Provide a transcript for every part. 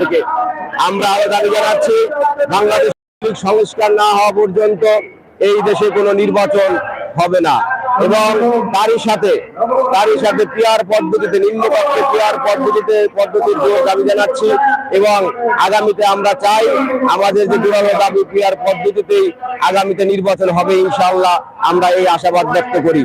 থেকে আমরা আরও দাবি জানাচ্ছি, বাংলাদেশ সংস্কার না হওয়া পর্যন্ত এই দেশে কোনো নির্বাচন হবে না। এবং তারই সাথে তারই সাথে পিয়ার পদ্ধতিতে, নিম্নপক্ষে পিয়ার পদ্ধতিতে, পদ্ধতির জোর দাবি জানাচ্ছি এবং আগামীতে আমরা চাই আমাদের যে জোরালো দাবি পিয়ার পদ্ধতিতেই আগামীতে নির্বাচন হবে, ইনশাআল্লাহ আমরা এই আশাবাদ ব্যক্ত করি।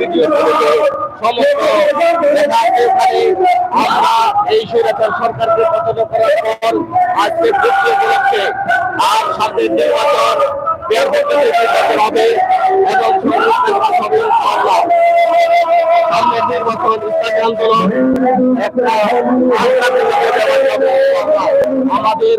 ভিডিও আমরা এই স্বৈরাচার সরকারকে পতন করার পর আর সামনে নির্বাচন বের হতে নির্বাচন হবে এবং নির্বাচন হবে একটা। আমাদের